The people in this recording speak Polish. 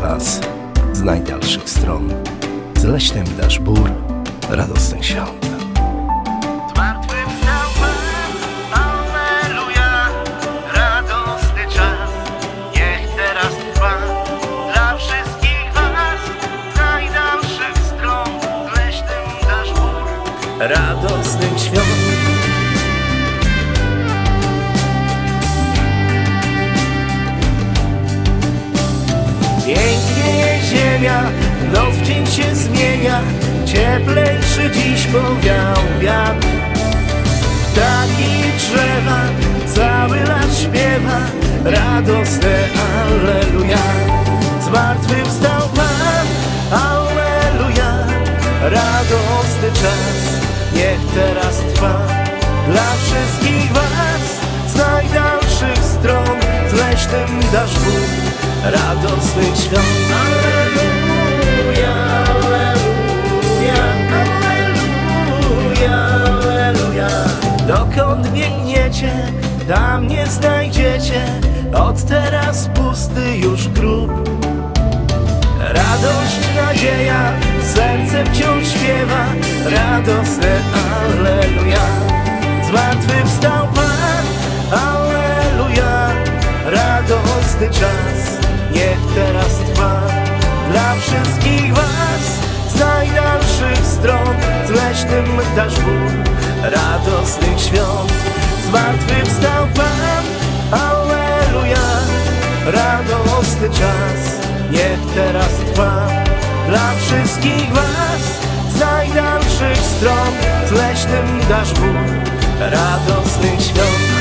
was z najdalszych stron. Z leśnym dasz bór radosnych świąt. Zmartwychwstał Pan, Alleluja, radosny czas, niech teraz trwa dla wszystkich was, z najdalszych stron, z leśnym dasz bór. Radosnych świąt. Ziemia, noc dzień się zmienia. Cieplejszy dziś powiał wiatr. Ptaki drzewa, cały las śpiewa. Radosne Alleluja Zmartwychwstał Pan, Alleluja Radosny czas, niech teraz trwa. Dla wszystkich was z najdalszych stron Z leśnym dasz Bóg radosnych świąt Dokąd biegniecie, tam nie znajdziecie. Od teraz pusty już grób. Radość, nadzieja, serce wciąż śpiewa. Radosne Alleluja Zmartwychwstał Pan, Alleluja Radosny czas, niech teraz trwa. Dla wszystkich was z najdalszych stron Z leśnym dasz Bóg radosnych świąt. Zmartwychwstał Pan, Alleluja. Radosny czas, niech teraz trwa. Dla wszystkich was z najdalszych stron Z leśnym dasz Bóg radosnych świąt